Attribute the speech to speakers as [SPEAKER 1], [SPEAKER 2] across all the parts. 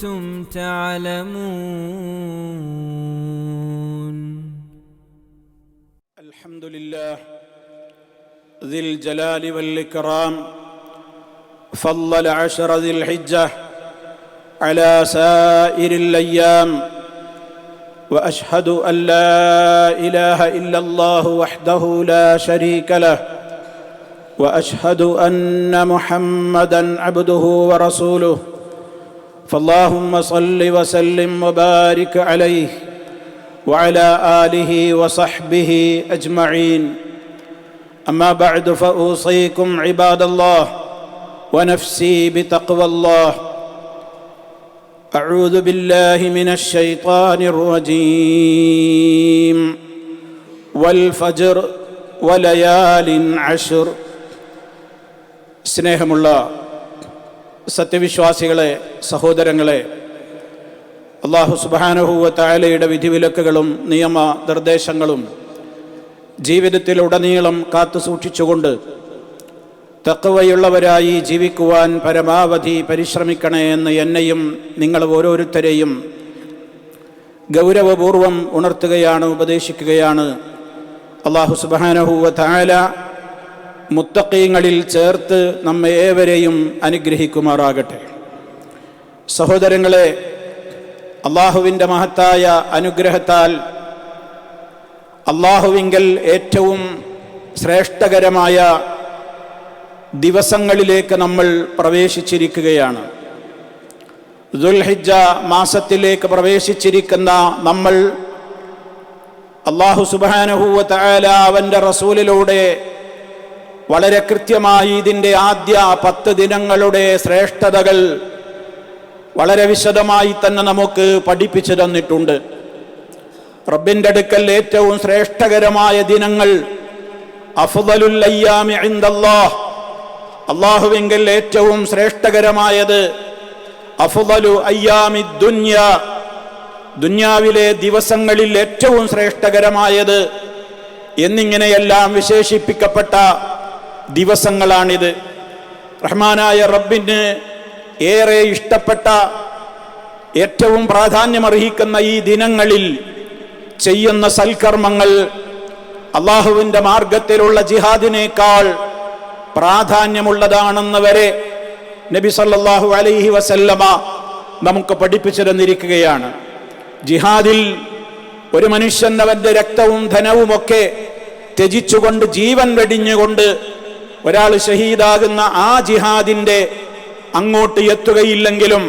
[SPEAKER 1] كنتم تعلمون.
[SPEAKER 2] الحمد لله ذي الجلال والإكرام فضل عشر ذي الحجة على سائر الأيام وأشهد أن لا إله إلا الله وحده لا شريك له وأشهد أن محمدًا عبده ورسوله فاللهم صل وسلم وبارك عليه وعلى آله وصحبه أجمعين أما بعد فأوصيكم عباد الله ونفسي بتقوى الله أعوذ بالله من الشيطان الرجيم والفجر وليال عشر സ്നേഹമുള്ള സത്യവിശ്വാസികളെ സഹോദരങ്ങളെ അള്ളാഹു സുബാനഹുവ തായാലയുടെ വിധിവിലക്കുകളും നിയമ നിർദ്ദേശങ്ങളും ജീവിതത്തിലുടനീളം കാത്തു സൂക്ഷിച്ചുകൊണ്ട് തക്കവയുള്ളവരായി ജീവിക്കുവാൻ പരമാവധി പരിശ്രമിക്കണേ എന്ന് എന്നെയും നിങ്ങൾ ഓരോരുത്തരെയും ഗൗരവപൂർവം ഉണർത്തുകയാണ് ഉപദേശിക്കുകയാണ്. അള്ളാഹു സുബാനഹുവ തായാല മുത്തക്കീങ്ങളിൽ ചേർത്ത് നമ്മെ ഏവരെയും അനുഗ്രഹിക്കുമാറാകട്ടെ. സഹോദരങ്ങളെ അള്ളാഹുവിന്റെ മഹത്തായ അനുഗ്രഹത്താൽ അള്ളാഹുവിങ്കൽ ഏറ്റവും ശ്രേഷ്ഠകരമായ ദിവസങ്ങളിലേക്ക് നമ്മൾ പ്രവേശിച്ചിരിക്കുകയാണ്. ദുൽഹിജ മാസത്തിലേക്ക് പ്രവേശിച്ചിരിക്കുന്ന നമ്മൾ അള്ളാഹു സുബാനഹൂവ തആല അവന്റെ റസൂലിലൂടെ വളരെ കൃത്യമായി ഇതിന്റെ ആദ്യ പത്ത് ദിനങ്ങളുടെ ശ്രേഷ്ഠതകൾ വളരെ വിശദമായി തന്നെ നമുക്ക് പഠിപ്പിച്ചു തന്നിട്ടുണ്ട്. റബ്ബിന്റെ അടുക്കൽ ഏറ്റവും ശ്രേഷ്ഠകരമായ ദിനങ്ങൾ അള്ളാഹുവിങ്കൽ ഏറ്റവും ശ്രേഷ്ഠകരമായത് അഫ്ദലു അയ്യാമി ദുന്യ. ദുന്യാവിലെ ദിവസങ്ങളിൽ ഏറ്റവും ശ്രേഷ്ഠകരമായത് എന്നിങ്ങനെയെല്ലാം വിശേഷിപ്പിക്കപ്പെട്ട ദിവസങ്ങളാണിത്. റഹ്മാനായ റബ്ബിന് ഏറെ ഇഷ്ടപ്പെട്ട ഏറ്റവും പ്രാധാന്യമർഹിക്കുന്ന ഈ ദിനങ്ങളിൽ ചെയ്യുന്ന സൽക്കർമ്മങ്ങൾ അള്ളാഹുവിന്റെ മാർഗത്തിലുള്ള ജിഹാദിനേക്കാൾ പ്രാധാന്യമുള്ളതാണെന്ന് വരെ നബി സല്ലാഹു അലൈഹി വസല്ലമ നമുക്ക് പഠിപ്പിച്ചു തന്നിരിക്കുകയാണ് ജിഹാദിൽ ഒരു മനുഷ്യൻ അവന്റെ രക്തവും ധനവുമൊക്കെ ത്യജിച്ചുകൊണ്ട് ജീവൻ വെടിഞ്ഞുകൊണ്ട് ഒരാൾ ഷഹീദാകുന്ന ആ ജിഹാദിന്റെ അങ്ങോട്ട് എത്തുകയില്ലെങ്കിലും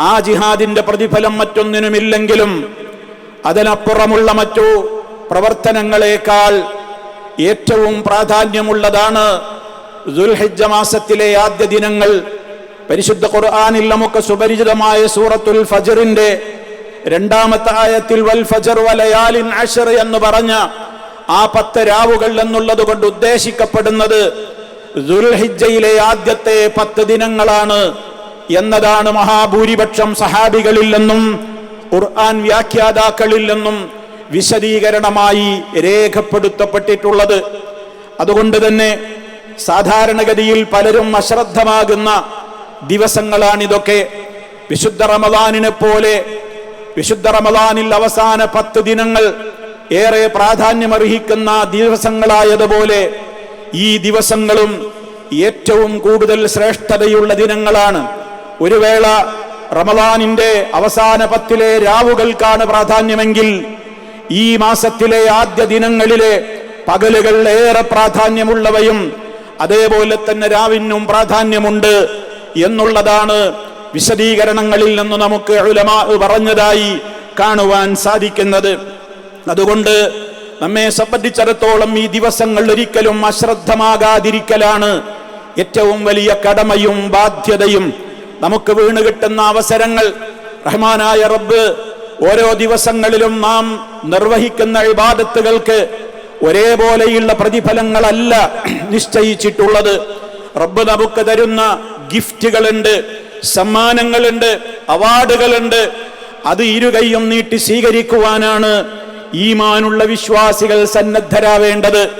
[SPEAKER 2] ആ ജിഹാദിന്റെ പ്രതിഫലം മറ്റൊന്നിനുമില്ലെങ്കിലും അതിനപ്പുറമുള്ള മറ്റു പ്രവർത്തനങ്ങളെക്കാൾ ഏറ്റവും പ്രാധാന്യമുള്ളതാണ് ദുൽഹിജ മാസത്തിലെ ആദ്യ ദിനങ്ങൾ. പരിശുദ്ധ ഖുർആാനിൽ നമുക്ക് സുപരിചിതമായ സൂറത്തുൽ ഫജറിന്റെ രണ്ടാമത്തെ ആയത്തിൽ വൽ ഫജർ വലയാലിൻ അഷർ എന്ന് പറഞ്ഞ ആ പത്ത് രാവുകൾ എന്നുള്ളത് കൊണ്ട് ഉദ്ദേശിക്കപ്പെടുന്നത് ദുൽഹിജയിലെ ആദ്യത്തെ പത്ത് ദിനങ്ങളാണ് എന്നതാണ് മഹാഭൂരിപക്ഷം സഹാബികളിൽ നിന്നും ഖുർആൻ വ്യാഖ്യാതാക്കളിൽ നിന്നും വിശദീകരണമായി രേഖപ്പെടുത്തപ്പെട്ടിട്ടുള്ളത്. അതുകൊണ്ട് തന്നെ സാധാരണഗതിയിൽ പലരും അശ്രദ്ധമാകുന്ന ദിവസങ്ങളാണിതൊക്കെ. വിശുദ്ധ റമദാനിനെ പോലെ വിശുദ്ധ റമദാനിൽ അവസാന പത്ത് ദിനങ്ങൾ ഏറെ പ്രാധാന്യമർഹിക്കുന്ന ദിവസങ്ങളായതുപോലെ ഈ ദിവസങ്ങളും ഏറ്റവും കൂടുതൽ ശ്രേഷ്ഠതയുള്ള ദിനങ്ങളാണ്. ഒരു വേള റമദാനിന്റെ അവസാന പത്തിലെ രാവുകൾക്കാണ് പ്രാധാന്യമെങ്കിൽ ഈ മാസത്തിലെ ആദ്യ ദിനങ്ങളിലെ പകലുകൾ ഏറെ പ്രാധാന്യമുള്ളവയും അതേപോലെ തന്നെ രാവിനും പ്രാധാന്യമുണ്ട് എന്നുള്ളതാണ് വിശദീകരണങ്ങളിൽ നിന്ന് നമുക്ക് ഉലമാ പറഞ്ഞതായി കാണുവാൻ സാധിക്കുന്നത്. അതുകൊണ്ട് നമ്മെ സംബന്ധിച്ചിടത്തോളം ഈ ദിവസങ്ങൾ ഒരിക്കലും അശ്രദ്ധമാകാതിരിക്കലാണ്. ഏറ്റവും വലിയ കടമയും ബാധ്യതയും നമുക്ക് വീണ് കിട്ടുന്ന അവസരങ്ങൾ. റഹ്മാനായ റബ്ബ് ഓരോ ദിവസങ്ങളിലും നാം നിർവഹിക്കുന്ന ഇബാദത്തുകൾക്ക് ഒരേപോലെയുള്ള പ്രതിഫലങ്ങളല്ല നിശ്ചയിച്ചിട്ടുള്ളത്. റബ്ബ് നമുക്ക് തരുന്ന ഗിഫ്റ്റുകളുണ്ട് സമ്മാനങ്ങളുണ്ട് അവാർഡുകളുണ്ട്. അത് ഇരുകൈയും നീട്ടി സ്വീകരിക്കുവാനാണ് ഈമാനുള്ള വിശ്വാസികൾ സന്നദ്ധരാവേണ്ടത്.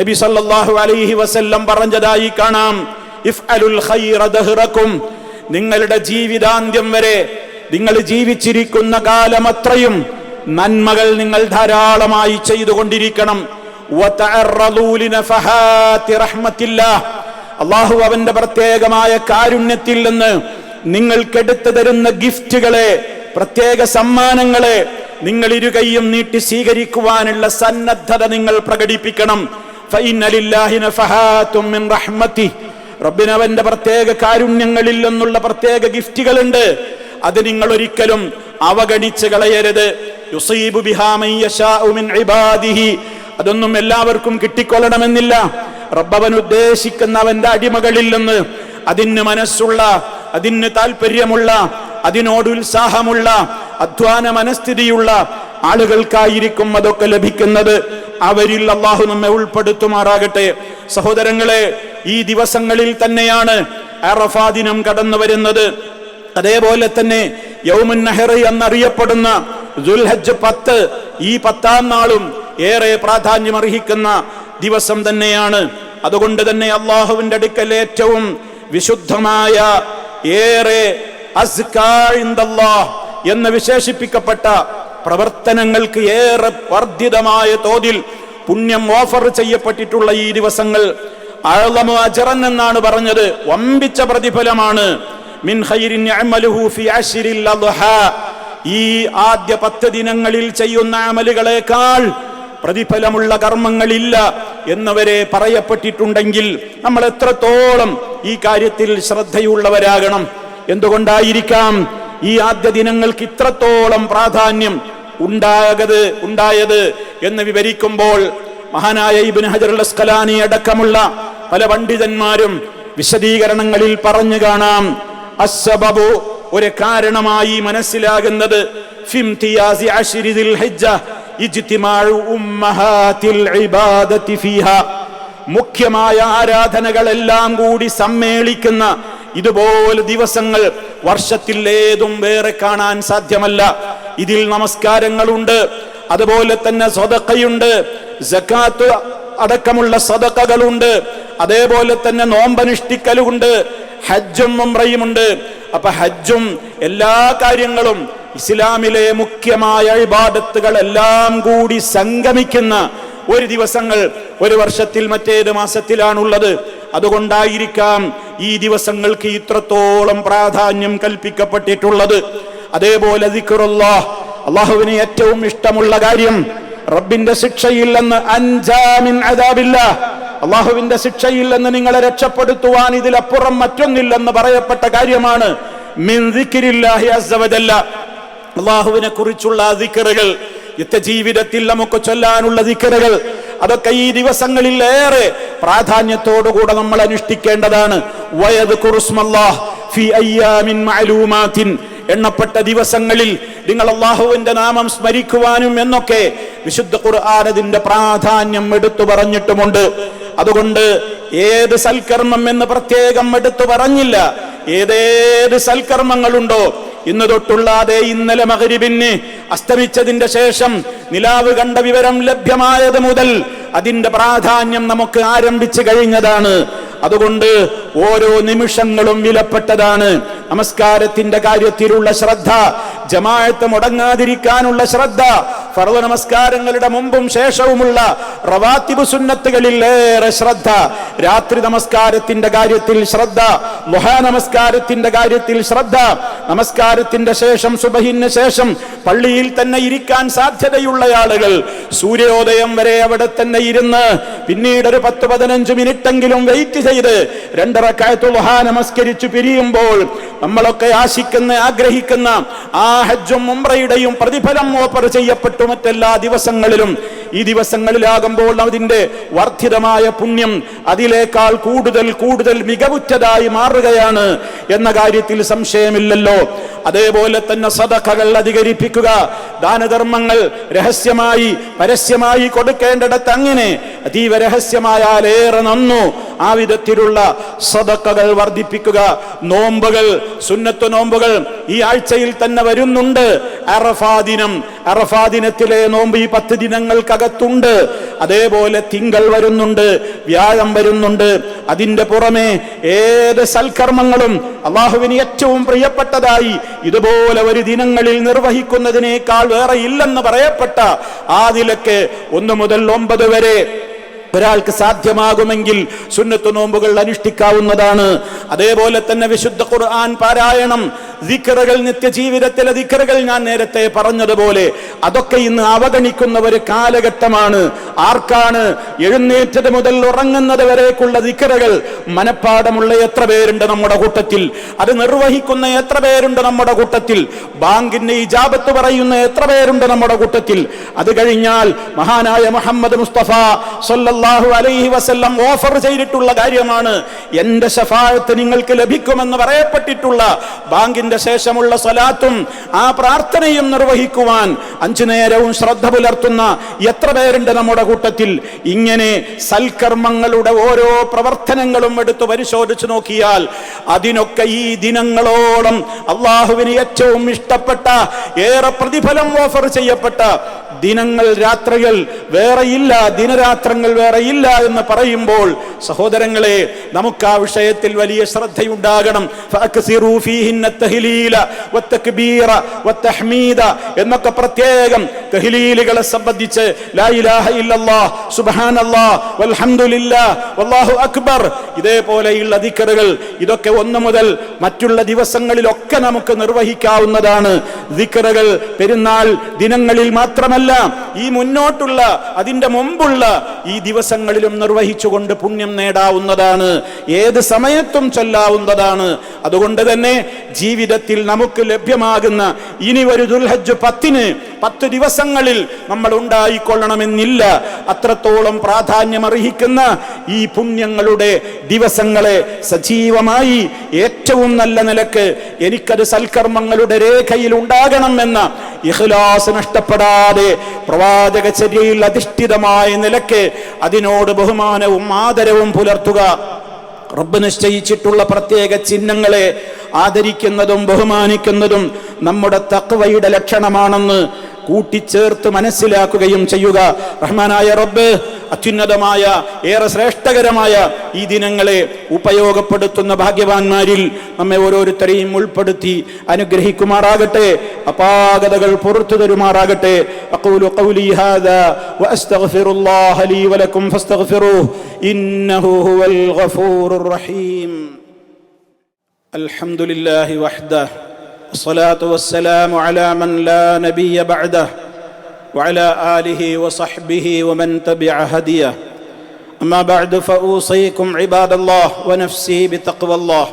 [SPEAKER 2] നബി സല്ലല്ലാഹു അലൈഹി വസല്ലം പറഞ്ഞതായി കാണാം. ഇഫ്അലുൽ ഖൈറ ദഹ്റക്കും. നിങ്ങളുടെ ജീവിതാന്ത്യം വരെ നിങ്ങൾ ജീവിച്ചിരിക്കുന്ന കാലമത്രയും നന്മകൾ നിങ്ങൾ ധാരാളമായി ചെയ്തുകൊണ്ടിരിക്കണം. അള്ളാഹു അവന്റെ പ്രത്യേകമായ കാരുണ്യത്തിൽ നിന്ന് നിങ്ങൾക്കെടുത്തു തരുന്ന ഗിഫ്റ്റുകളെ പ്രത്യേക സമ്മാനങ്ങളെ നിങ്ങൾ ഇരുകൈയും നീട്ടി സ്വീകരിക്കുവാനുള്ള സന്നദ്ധത നിങ്ങൾ പ്രകടിപ്പിക്കണം. റബ്ബിനവന്റെ പ്രത്യേക കാരുണ്യങ്ങളിൽ നിന്നുള്ള പ്രത്യേക ഗിഫ്റ്റുകളുണ്ട്. അത് നിങ്ങൾ ഒരിക്കലും അവഗണിച്ച് കളയരുത്. അതൊന്നും എല്ലാവർക്കും കിട്ടിക്കൊള്ളണമെന്നില്ല. റബ്ബവൻ ഉദ്ദേശിക്കുന്ന അവന്റെ അടിമകളിൽ നിന്ന് അതിന് മനസ്സുള്ള അതിന് താല്പര്യമുള്ള അതിനോട് ഉത്സാഹമുള്ള അധ്വാന മനസ്ഥിതിയുള്ള ആളുകൾക്കായിരിക്കും അതൊക്കെ ലഭിക്കുന്നത്. അവരിൽ അള്ളാഹു നമ്മെ ഉൾപ്പെടുത്തുമാറാകട്ടെ. സഹോദരങ്ങളെ ഈ ദിവസങ്ങളിൽ തന്നെയാണ് അറഫാ ദിനം കടന്നു വരുന്നത്. അതേപോലെ തന്നെ യൗമുൻ നഹർ എന്നറിയപ്പെടുന്ന ദുൽഹജ്ജ് പത്ത് ഈ പത്താം നാളും ഏറെ പ്രാധാന്യം അർഹിക്കുന്ന ദിവസം തന്നെയാണ്. അതുകൊണ്ട് തന്നെ അള്ളാഹുവിന്റെ അടുക്കൽ ഏറ്റവും വിശുദ്ധമായ ഏറെ എന്ന് വിശേഷിപ്പിക്കപ്പെട്ട പ്രവർത്തനങ്ങൾക്ക് ഏറെ വർദ്ധിതമായ തോതിൽ പുണ്യം ഓഫർ ചെയ്യപ്പെട്ടിട്ടുള്ള ഈ ദിവസങ്ങൾ അഴലമു അജറൻ എന്നാണ് പറഞ്ഞത്. വമ്പിച്ച പ്രതിഫലമാണ്. മിൻ ഈ ആദ്യ പത്ത് ദിനങ്ങളിൽ ചെയ്യുന്ന അമലുകളെക്കാൾ പ്രതിഫലമുള്ള കർമ്മങ്ങളില്ല എന്നവരെ പറയപ്പെട്ടിട്ടുണ്ടെങ്കിൽ നമ്മൾ എത്രത്തോളം ഈ കാര്യത്തിൽ ശ്രദ്ധയുള്ളവരാകണം. എന്തുകൊണ്ടായിരിക്കാം ഈ ആദ്യ ദിനങ്ങൾക്ക് ഇത്രത്തോളം പ്രാധാന്യം ഉണ്ടാകത് ഉണ്ടായത് എന്ന് വിവരിക്കുമ്പോൾ മഹാനായ ഇബിൻ ഹജർ അസ്കലാനി അടക്കമുള്ള പല പണ്ഡിതന്മാരും വിശദീകരണങ്ങളിൽ പറഞ്ഞു കാണാം അസബബു ഒരു കാരണമായി മനസ്സിലാകുന്നത് മുഖ്യമായ ആരാധനകളെല്ലാം കൂടി സമ്മേളിക്കുന്ന ഇതുപോലെ ദിവസങ്ങൾ വർഷത്തിൽ ഏതും വേറെ കാണാൻ സാധ്യമല്ല. ഇതിൽ നമസ്കാരങ്ങളുണ്ട്. അതുപോലെ തന്നെ സ്വതക്കയുണ്ട്. ജക്കാത്ത് അടക്കമുള്ള സദക്കകളുണ്ട് അതേപോലെ തന്നെ നോമ്പനുഷ്ഠിക്കലുണ്ട് ഹജ്ജും ഉംറയുമുണ്ട്. അപ്പൊ ഹജ്ജും എല്ലാ കാര്യങ്ങളും ഇസ്ലാമിലെ മുഖ്യമായ ഇബാദത്തുകൾ എല്ലാം കൂടി സംഗമിക്കുന്ന ഒരു ദിവസങ്ങൾ ഒരു വർഷത്തിൽ മറ്റേത് മാസത്തിലാണുള്ളത്. അതുകൊണ്ടായിരിക്കാം ഈ ദിവസങ്ങൾക്ക് ഇത്രത്തോളം പ്രാധാന്യം കൽപ്പിക്കപ്പെട്ടിട്ടുള്ളത്. അതേപോലെ അള്ളാഹുവിന് ഏറ്റവും ഇഷ്ടമുള്ള കാര്യം റബ്ബിന്റെ ശിക്ഷയിൽ നിന്ന് അഞ്ചാമിൻ അതാവില്ല അള്ളാഹുവിന്റെ ശിക്ഷയിൽ നിന്ന് നിങ്ങളെ രക്ഷപ്പെടുത്തുവാൻ ഇതിലപ്പുറം മറ്റൊന്നില്ലെന്ന് പറയപ്പെട്ട കാര്യമാണ് അള്ളാഹുവിനെ കുറിച്ചുള്ള ദിക്കറുകൾ ജീവിതത്തിൽ നമുക്ക് ചൊല്ലാനുള്ള ദിക്കറുകൾ അതൊക്കെ ഈ ദിവസങ്ങളിൽ ഏറെ പ്രാധാന്യത്തോടുകൂടെ നമ്മൾ അനുഷ്ഠിക്കേണ്ടതാണ്. വയത് എണ്ണപ്പെട്ട ദിവസങ്ങളിൽ നിങ്ങൾ അള്ളാഹുവിന്റെ നാമം സ്മരിക്കുവാനും എന്നൊക്കെ വിശുദ്ധ ഖുർആാനതിന്റെ പ്രാധാന്യം എടുത്തു പറഞ്ഞിട്ടുമുണ്ട്. അതുകൊണ്ട് ഏത് സൽക്കർമ്മം എന്ന് പ്രത്യേകം എടുത്തു പറഞ്ഞില്ല. ഏതേത് സൽക്കർമ്മങ്ങളുണ്ടോ ഇന്ന് തൊട്ടുള്ളാതെ ഇന്നലെ മകരിബിന് അസ്തമിച്ചതിന്റെ ശേഷം നിലാവ് കണ്ട വിവരം ലഭ്യമായത് മുതൽ അതിന്റെ പ്രാധാന്യം നമുക്ക് ആരംഭിച്ചു കഴിഞ്ഞതാണ്. അതുകൊണ്ട് ഓരോ നിമിഷങ്ങളും വിലപ്പെട്ടതാണ്. നമസ്കാരത്തിന്റെ കാര്യത്തിലുള്ള ശ്രദ്ധ ജമാഅത്ത് മുടങ്ങാതിരിക്കാനുള്ള ശ്രദ്ധ പർവ നമസ്കാരങ്ങളുടെ മുമ്പും ശേഷവുമുള്ള റവാത്തിബ് സുന്നത്തുകളിൽ ഏറെ ശ്രദ്ധ രാത്രി നമസ്കാരത്തിന്റെ കാര്യത്തിൽ ശ്രദ്ധ ലുഹാ നമസ്കാരത്തിന്റെ കാര്യത്തിൽ ശ്രദ്ധ നമസ്കാരത്തിന്റെ ശേഷം സുബഹിന് ശേഷം പള്ളിയിൽ തന്നെ ഇരിക്കാൻ സാധ്യതയുള്ള ആളുകൾ സൂര്യോദയം വരെ അവിടെ തന്നെ ഇരുന്ന് പിന്നീട് ഒരു പത്ത് പതിനഞ്ച് മിനിറ്റെങ്കിലും വെയിറ്റ് ചെയ്ത് രണ്ടര നമസ്കരിച്ചു പിരിയുമ്പോൾ നമ്മളൊക്കെ ആശിക്കുന്ന ആഗ്രഹിക്കുന്ന ആ ഹജ്ജും ഉംറയുടെയും പ്രതിഫലം ഓപ്പർ ചെയ്യപ്പെട്ടു മറ്റെല്ലാ ദിവസങ്ങളിലും. ഈ ദിവസങ്ങളിലാകുമ്പോൾ അതിന്റെ വർദ്ധിതമായ പുണ്യം അതിലേക്കാൾ കൂടുതൽ കൂടുതൽ മികവുറ്റതായി മാറുകയാണ് എന്ന കാര്യത്തിൽ സംശയമില്ലല്ലോ. അതേപോലെ തന്നെ സദഖകൾ അധികരിപ്പിക്കുക ദാനധർമ്മങ്ങൾ രഹസ്യമായി പരസ്യമായി കൊടുക്കേണ്ടിടത്ത് അങ്ങനെ അതീവ രഹസ്യമായാൽ ഏറെ നന്നു. ആ വിധത്തിലുള്ള സദക്കകൾ വർദ്ധിപ്പിക്കുക. നോമ്പുകൾ സുന്നത്ത് നോമ്പുകൾ ഈ ആഴ്ചയിൽ തന്നെ വരുന്നുണ്ട്. അറഫാ ദിനം. അറഫാ ദിനത്തിലെ നോമ്പ് ഈ പത്ത് ദിനങ്ങൾക്കകത്തുണ്ട്. അതേപോലെ തിങ്കൾ വരുന്നുണ്ട് വ്യാഴം വരുന്നുണ്ട്. അതിന്റെ പുറമെ ഏത് സൽക്കർമ്മങ്ങളും അള്ളാഹുവിന് ഏറ്റവും പ്രിയപ്പെട്ടതായി ഇതുപോലെ ഒരു ദിനങ്ങളിൽ നിർവഹിക്കുന്നതിനേക്കാൾ വേറെ ഇല്ലെന്ന് പറയപ്പെട്ട ആ നിലയ്ക്ക് ഒന്ന് മുതൽ ഒമ്പത് വരെ ഒരാൾക്ക് സാധ്യമാകുമെങ്കിൽ സുന്നത്ത് നോമ്പുകൾ അനുഷ്ഠിക്കാവുന്നതാണ്. അതേപോലെ തന്നെ വിശുദ്ധ ഖുർആൻ പാരായണം ദിക്കറുകൾ നിത്യജീവിതത്തിലെ ദിക്കറുകൾ ഞാൻ നേരത്തെ പറഞ്ഞതുപോലെ അതൊക്കെ ഇന്ന് അവഗണിക്കുന്ന ഒരു കാലഘട്ടമാണ്. ആർക്കാണ് എഴുന്നേറ്റത് മുതൽ ഉറങ്ങുന്നത് വരേക്കുള്ള ദിക്കറുകൾ മനപ്പാടമുള്ള എത്ര പേരുണ്ട് നമ്മുടെ കൂട്ടത്തിൽ? അത് നിർവഹിക്കുന്ന എത്ര പേരുണ്ട് നമ്മുടെ കൂട്ടത്തിൽ? ബാങ്കിന്റെ ഇജാബത്ത് ജാബത്ത് പറയുന്ന എത്ര പേരുണ്ട് നമ്മുടെ കൂട്ടത്തിൽ? അത് കഴിഞ്ഞാൽ മഹാനായ മുഹമ്മദ് മുസ്തഫ സല്ലല്ലാഹു അലൈഹി വസല്ലം ഓഫർ ചെയ്തിട്ടുള്ള കാര്യമാണ്. എന്റെ ശഫായത്ത് നിങ്ങൾക്ക് ലഭിക്കുമെന്ന് പറയപ്പെട്ടിട്ടുള്ള ബാങ്കിന്റെ ശേഷമുള്ള സ്വലാത്തും ആ പ്രാർത്ഥനയും നിർവഹിക്കുവാൻ അഞ്ചു നേരവും ശ്രദ്ധ പുലർത്തുന്ന എത്ര പേരുണ്ട് നമ്മുടെ കൂട്ടത്തിൽ? ഇങ്ങനെ സൽക്കർമ്മങ്ങളുടെ ഓരോ പ്രവർത്തനങ്ങളും എടുത്ത് പരിശോധിച്ചു നോക്കിയാൽ അതിനൊക്കെ ഈ ദിനങ്ങളോളം അള്ളാഹുവിന് ഏറ്റവും ഇഷ്ടപ്പെട്ട ഏറെ പ്രതിഫലം ഓഫർ ചെയ്യപ്പെട്ട ദിനങ്ങൾ രാത്രികൾ വേറെയില്ല ദിനരാത്രങ്ങൾ വേറെയില്ല എന്ന് പറയുമ്പോൾ സഹോദരങ്ങളെ നമുക്ക് ആ വിഷയത്തിൽ വലിയ ശ്രദ്ധയുണ്ടാകണം. എന്നൊക്കെ പ്രത്യേകം തഹ്ലീലുകളെ സംബന്ധിച്ച് അക്ബർ ഇതേപോലെയുള്ള ദിക്കറുകൾ ഇതൊക്കെ ഒന്ന് മുതൽ മറ്റുള്ള ദിവസങ്ങളിലൊക്കെ നമുക്ക് നിർവഹിക്കാവുന്നതാണ്. ദിക്കറുകൾ പെരുന്നാൾ ദിനങ്ങളിൽ മാത്രമല്ല ഈ മുന്നോട്ടുള്ള അതിന്റെ മുമ്പുള്ള ഈ ദിവസങ്ങളിലും നിർവഹിച്ചുകൊണ്ട് പുണ്യം നേടാവുന്നതാണ്. ഏത് സമയത്തും ചൊല്ലാവുന്നതാണ്. അതുകൊണ്ട് തന്നെ ജീവിതത്തിൽ നമുക്ക് ലഭ്യമാകുന്ന ഇനി ഒരു ദുൽഹജ് പത്തിന് പത്ത് ദിവസങ്ങളിൽ നമ്മൾ ഉണ്ടായിക്കൊള്ളണമെന്നില്ല. അത്രത്തോളം പ്രാധാന്യം അർഹിക്കുന്ന ഈ പുണ്യങ്ങളുടെ ദിവസങ്ങളെ സജീവമായി ഏറ്റവും നല്ല നിലയ്ക്ക് എനിക്കത് സൽക്കർമ്മങ്ങളുടെ രേഖയിൽ ഉണ്ടാകണം എന്ന ഇഖ്ലാസ് നഷ്ടപ്പെടാതെ പ്രവാചക ചര്യയിൽ അധിഷ്ഠിതമായ നിലയ്ക്ക് അതിനോട് ബഹുമാനവും ആദരവും പുലർത്തുക. റബ്ബ് നിശ്ചയിച്ചിട്ടുള്ള പ്രത്യേക ചിഹ്നങ്ങളെ ആദരിക്കുന്നതും ബഹുമാനിക്കുന്നതും നമ്മുടെ തക്വയുടെ ലക്ഷണമാണെന്ന് കൂട്ടിച്ചേർത്ത് മനസ്സിലാക്കുകയും ചെയ്യുക. റഹ്മാനായ റബ്ബ് അത്യുന്നതമായ ഏറെ ശ്രേഷ്ഠകരമായ ഈ ദിനങ്ങളെ ഉപയോഗപ്പെടുത്തുന്ന ഭാഗ്യവാന്മാരിൽ നമ്മെ ഓരോരുത്തരെയും ഉൾപ്പെടുത്തി അനുഗ്രഹിക്കുമാറാകട്ടെ അപാകതകൾ പുറത്തു തരുമാറാകട്ടെ അഖൂലു ഖൗലി ഹാദാ വഅസ്തഗ്ഫിറുല്ലാഹ ലീ വലക്കും ഫസ്തഗ്ഫിറൂഹു ഇന്നഹു ഹുവൽ ഗഫൂറുർ റഹീം അൽഹംദുലില്ലാഹി വഹ്ദഹു والصلاة والسلام على من لا نبي بعده وعلى آله وصحبه ومن تبع هديه أما بعد فأوصيكم عباد الله ونفسي بتقوى الله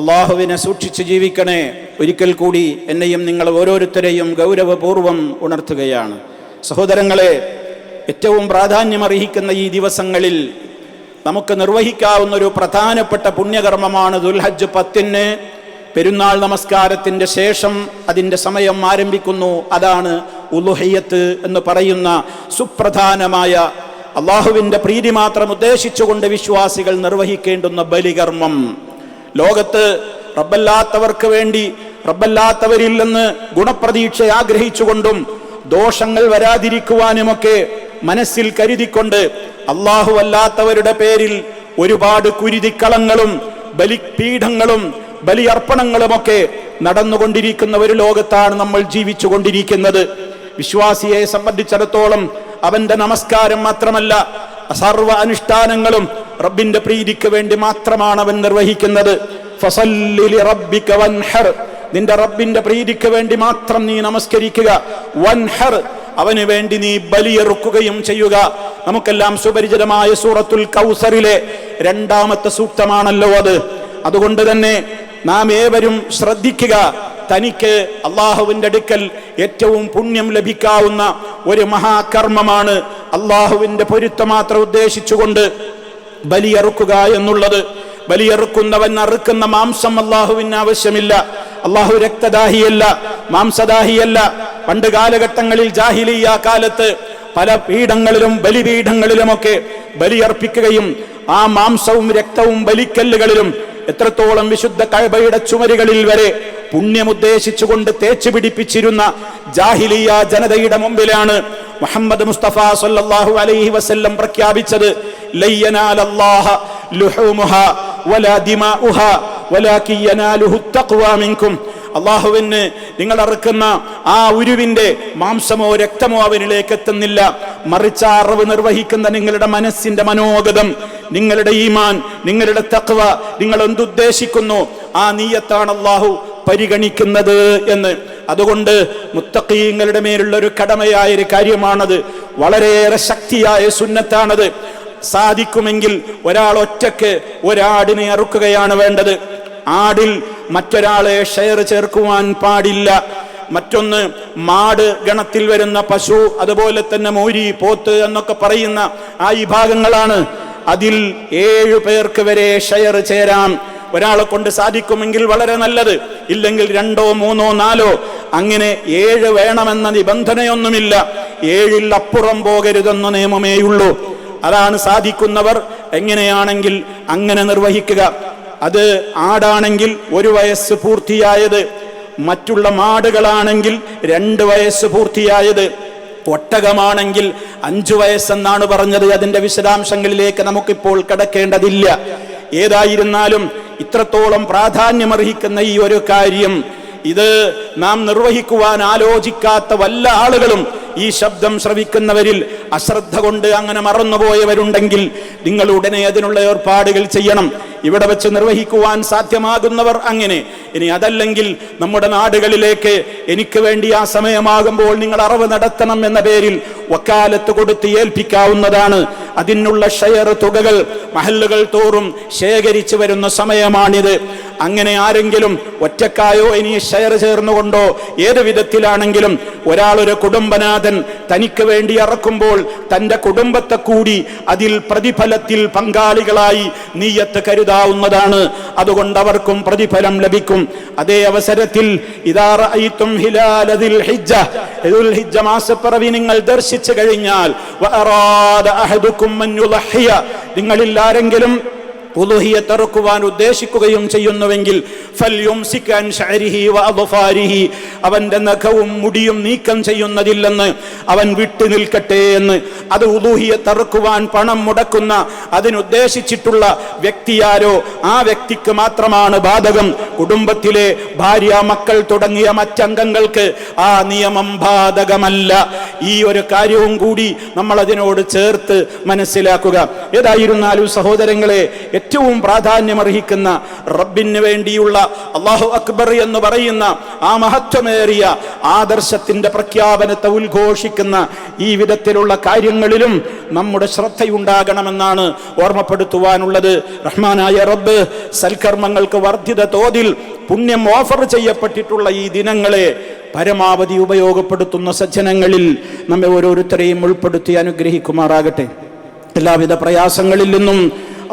[SPEAKER 2] അള്ളാഹുവിനെ സൂക്ഷിച്ച് ജീവിക്കണേ ഒരിക്കൽ കൂടി എന്നെയും നിങ്ങൾ ഓരോരുത്തരെയും ഗൗരവപൂർവം ഉണർത്തുകയാണ് സഹോദരങ്ങളെ ഏറ്റവും പ്രാധാന്യമർഹിക്കുന്ന ഈ ദിവസങ്ങളിൽ നമുക്ക് നിർവഹിക്കാവുന്ന ഒരു പ്രധാനപ്പെട്ട പുണ്യകർമ്മമാണ് ദുൽഹജ്ജ് പത്തിന് പെരുന്നാൾ നമസ്കാരത്തിന്റെ ശേഷം അതിൻ്റെ സമയം ആരംഭിക്കുന്നു അതാണ് ഉലുഹയ്യത്ത് എന്ന് പറയുന്ന സുപ്രധാനമായ അള്ളാഹുവിന്റെ പ്രീതി മാത്രം ഉദ്ദേശിച്ചുകൊണ്ട് വിശ്വാസികൾ നിർവഹിക്കേണ്ടുന്ന ബലികർമ്മം. ലോകത്ത് റബ്ബല്ലാത്തവർക്ക് വേണ്ടി റബ്ബല്ലാത്തവരിൽ നിന്ന് ഗുണപ്രതീക്ഷ ആഗ്രഹിച്ചുകൊണ്ടും ദോഷങ്ങൾ വരാതിരിക്കുവാനുമൊക്കെ മനസ്സിൽ കരുതിക്കൊണ്ട് അള്ളാഹു അല്ലാത്തവരുടെ പേരിൽ ഒരുപാട് കുരുതിക്കളങ്ങളും ബലിപീഠങ്ങളും ബലിയർപ്പണങ്ങളുമൊക്കെ നടന്നുകൊണ്ടിരിക്കുന്ന ഒരു ലോകത്താണ് നമ്മൾ ജീവിച്ചു കൊണ്ടിരിക്കുന്നത് വിശ്വാസിയെ സംബന്ധിച്ചിടത്തോളം അവന്റെ നമസ്കാരം മാത്രമല്ല സർവ അനുഷ്ഠാനങ്ങളും റബ്ബിന്റെ പ്രീതിക്ക് വേണ്ടി മാത്രമാണ് അവൻ നിർവഹിക്കുന്നത്. നിന്റെ റബ്ബിന്റെ പ്രീതിക്ക് വേണ്ടി മാത്രം നീ നമസ്കരിക്കുക. വൻഹർ. അവന് വേണ്ടി നീ ബലിയെറുക്കുകയും ചെയ്യുക. നമുക്കെല്ലാം സുപരിചിതമായ സൂറത്തുൽ കൗസറിലെ രണ്ടാമത്തെ സൂക്തമാണല്ലോ അത്. അതുകൊണ്ട് തന്നെ നാം ഏവരും ശ്രദ്ധിക്കുക. തനിക്ക് അള്ളാഹുവിന്റെ അടുക്കൽ ഏറ്റവും പുണ്യം ലഭിക്കാവുന്ന ഒരു മഹാകർമ്മമാണ് അള്ളാഹുവിന്റെ പൊരുത്തം മാത്രം ഉദ്ദേശിച്ചുകൊണ്ട് ബലിയറുക്കുക എന്നുള്ളത്. ബലിയറുക്കുന്നവൻ അറുക്കുന്ന മാംസം അള്ളാഹുവിന് ആവശ്യമില്ല. അള്ളാഹു രക്തദാഹിയല്ല മാംസദാഹിയല്ല. പണ്ട് കാലഘട്ടങ്ങളിൽ ജാഹിലിയ കാലത്ത് പല പീഠങ്ങളിലും ബലിപീഠങ്ങളിലുമൊക്കെ ബലിയർപ്പിക്കുകയും ആ മാംസവും രക്തവും ബലിക്കല്ലുകളിലും എത്രത്തോളം വിശുദ്ധ കഴബയുടെ ചുമരുകളിൽ വരെ പുണ്യമുദ്ദേശിച്ചുകൊണ്ട് തേച്ചു പിടിപ്പിച്ചിരുന്ന ജാഹിലിയ ജനതയുടെ മുമ്പിലാണ് മുഹമ്മദ് മുസ്തഫ സല്ലല്ലാഹു അലൈഹി വസല്ലം പ്രഖ്യാപിച്ചത് ലുഹൂമുഹ വലാ ദിമാഉഹ വലാകി യനാലുഹു തഖ്വാ മിൻകും അള്ളാഹുവിന് നിങ്ങൾ അറുക്കുന്ന ആ ഉരുവിന്റെ മാംസമോ രക്തമോ അവനിലേക്ക് എത്തുന്നില്ല. മറിച്ച് അറിവ് നിർവഹിക്കുന്ന നിങ്ങളുടെ മനസ്സിന്റെ മനോഗതം നിങ്ങളുടെ ഈമാൻ നിങ്ങളുടെ തക്വ നിങ്ങൾ എന്തുദ്ദേശിക്കുന്നു ആ നീയത്താണ് അള്ളാഹു പരിഗണിക്കുന്നത് എന്ന്. അതുകൊണ്ട് മുത്തക്കീങ്ങളുടെ മേലുള്ള ഒരു കടമയായ ഒരു കാര്യമാണത്. വളരെയേറെ ശക്തിയായ സുന്നത്താണത്. സാധിക്കുമെങ്കിൽ ഒരാൾ ഒറ്റയ്ക്ക് ഒരാടിനെ അറുക്കുകയാണ് വേണ്ടത്. ആടിൽ മറ്റൊരാളെ ഷെയർ ചേർക്കുവാൻ പാടില്ല. മറ്റൊന്ന് മാട് ഗണത്തിൽ വരുന്ന പശു അതുപോലെ തന്നെ മോരി പോത്ത് എന്നൊക്കെ പറയുന്ന ആ വിഭാഗങ്ങളാണ്. അതിൽ ഏഴു പേർക്ക് വരെ ഷെയർ ചേരാം. ഒരാളെ കൊണ്ട് സാധിക്കുമെങ്കിൽ വളരെ നല്ലത്. ഇല്ലെങ്കിൽ രണ്ടോ മൂന്നോ നാലോ. അങ്ങനെ ഏഴ് വേണമെന്ന നിബന്ധനയൊന്നുമില്ല. ഏഴിൽ അപ്പുറം പോകരുതെന്ന നിയമമേയുള്ളൂ. അതാണ് സാധിക്കുന്നവർ. എങ്ങനെയാണെങ്കിൽ അങ്ങനെ നിർവഹിക്കുക. അത് ആടാണെങ്കിൽ ഒരു വയസ്സ് പൂർത്തിയായത് മറ്റുള്ള മാടുകളാണെങ്കിൽ രണ്ട് വയസ്സ് പൂർത്തിയായത് ഒട്ടകമാണെങ്കിൽ അഞ്ചു വയസ്സെന്നാണ് പറഞ്ഞത്. അതിന്റെ വിശദാംശങ്ങളിലേക്ക് നമുക്കിപ്പോൾ കടക്കേണ്ടതില്ല. ഏതായിരുന്നാലും ഇത്രത്തോളം പ്രാധാന്യമർഹിക്കുന്ന ഈ ഒരു കാര്യം ഇത് നാം നിർവഹിക്കുവാൻ ആലോചിക്കാത്ത വല്ല ആളുകളും ഈ ശബ്ദം ശ്രവിക്കുന്നവരിൽ അശ്രദ്ധ കൊണ്ട് അങ്ങനെ മറന്നുപോയവരുണ്ടെങ്കിൽ നിങ്ങൾ ഉടനെ അതിനുള്ള ഏർപ്പാടുകൾ ചെയ്യണം. ഇവിടെ വെച്ച് നിർവഹിക്കുവാൻ സാധ്യമാകുന്നവർ അങ്ങനെ. ഇനി അതല്ലെങ്കിൽ നമ്മുടെ നാടുകളിലേക്ക് എനിക്ക് വേണ്ടി ആ സമയമാകുമ്പോൾ നിങ്ങൾ അറിവ് നടത്തണം എന്ന പേരിൽ വക്കാലത്ത് കൊടുത്ത് ഏൽപ്പിക്കാവുന്നതാണ്. അതിനുള്ള ഷെയർ തുകകൾ മഹല്ലുകൾ തോറും ശേഖരിച്ചു വരുന്ന സമയമാണിത്. അങ്ങനെ ആരെങ്കിലും ഒറ്റക്കായോ ഇനി ഷെയർ ചേർന്നുകൊണ്ടോ ഏത് വിധത്തിലാണെങ്കിലും ഒരാളൊരു ഒരു കുടുംബനാഥൻ തനിക്ക് വേണ്ടി ഇറക്കുമ്പോൾ തന്റെ കുടുംബത്തെ കൂടി അതിൽ പ്രതിഫലത്തിൽ പങ്കാളികളായി നീയത്ത് കരുതാവുന്നതാണ്. അതുകൊണ്ട് അവർക്കും പ്രതിഫലം ലഭിക്കും. അതേ അവസരത്തിൽ ഹിജ്ജ ഹിജ്ജ മാസപ്പിറവി നിങ്ങൾ ദർശിച്ചു കഴിഞ്ഞാൽ നിങ്ങളിൽ ആരെങ്കിലും ഉലുഹിയത്ത് ഇറക്കുവാൻ ഉദ്ദേശിക്കുകയും ചെയ്യുന്നുവെങ്കിൽ അവന്റെ നഖവും മുടിയും നീക്കം ചെയ്യുന്നതില്ലെന്ന് അവൻ വിട്ടു നിൽക്കട്ടെ എന്ന്. അത് ഉലുഹിയത്ത് തറുക്കുവാൻ പണം മുടക്കുന്ന അതിനുദ്ദേശിച്ചിട്ടുള്ള വ്യക്തിയാരോ ആ വ്യക്തിക്ക് മാത്രമാണ് ബാധകം. കുടുംബത്തിലെ ഭാര്യ മക്കൾ തുടങ്ങിയ മറ്റംഗങ്ങൾക്ക് ആ നിയമം ബാധകമല്ല. ഈ ഒരു കാര്യവും കൂടി നമ്മൾ അതിനോട് ചേർത്ത് മനസ്സിലാക്കുക. ഏതായിരുന്നാലും സഹോദരങ്ങളെ ഏറ്റവും പ്രാധാന്യമർഹിക്കുന്ന റബ്ബിന് വേണ്ടിയുള്ള അള്ളാഹു അക്ബർ എന്ന് പറയുന്ന ആ മഹത്വമേറിയ ആദർശത്തിന്റെ പ്രഖ്യാപനത്തെ ഉദ്ഘോഷിക്കുന്ന ഈ വിധത്തിലുള്ള കാര്യങ്ങളിലും നമ്മുടെ ശ്രദ്ധയുണ്ടാകണമെന്നാണ് ഓർമ്മപ്പെടുത്തുവാനുള്ളത്. റഹ്മാനായ റബ്ബ് സൽക്കർമ്മങ്ങൾക്ക് വർദ്ധിത തോതിൽ പുണ്യം ഓഫർ ചെയ്യപ്പെട്ടിട്ടുള്ള ഈ ദിനങ്ങളെ പരമാവധി ഉപയോഗപ്പെടുത്തുന്ന സജ്ജനങ്ങളിൽ നമ്മെ ഓരോരുത്തരെയും ഉൾപ്പെടുത്തി അനുഗ്രഹിക്കുമാറാകട്ടെ. എല്ലാവിധ പ്രയാസങ്ങളിൽ നിന്നും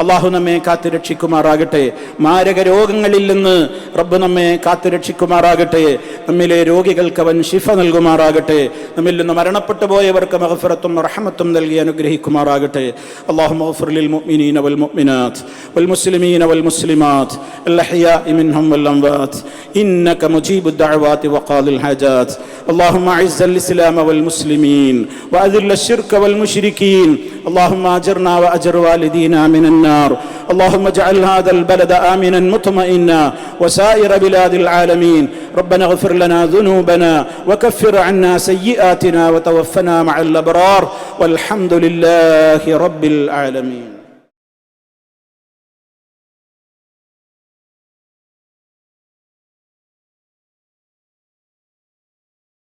[SPEAKER 2] അള്ളാഹു നമ്മെ കാത്തു രക്ഷിക്കുമാറാകട്ടെ മാരക രോഗങ്ങളിൽ നിന്ന് റബ്ബ് നമ്മെ കാത്തു രക്ഷിക്കുമാറാകട്ടെ നമ്മിലെ രോഗികൾക്ക് അവൻ ശിഫ നൽകുമാറാകട്ടെ നമ്മിൽ നിന്ന് മരണപ്പെട്ടു പോയവർക്ക് മഹഫറത്തും റഹമത്തും നൽകി അനുഗ്രഹിക്കുമാറാകട്ടെ അള്ളാഹു മഹഫുറിൽ മുഅ്മിനീന വൽ മുഅ്മിനാത്ത് വൽ മുസ്ലിമീന വൽ മുസ്ലിമാത്ത് الأحياء منهم والأموات إنك مجيب الدعوات وقاضي الحاجات اللهم أعز الإسلام والمسلمين وأذل الشرك والمشركين اللهم أجرنا وأجر والدينا من النار. اللهم اجعل هذا البلد آمنا مطمئنا وسائر بلاد العالمين. ربنا اغفر لنا ذنوبنا وكفر عنا سيئاتنا وتوفنا مع الأبرار. والحمد لله رب العالمين.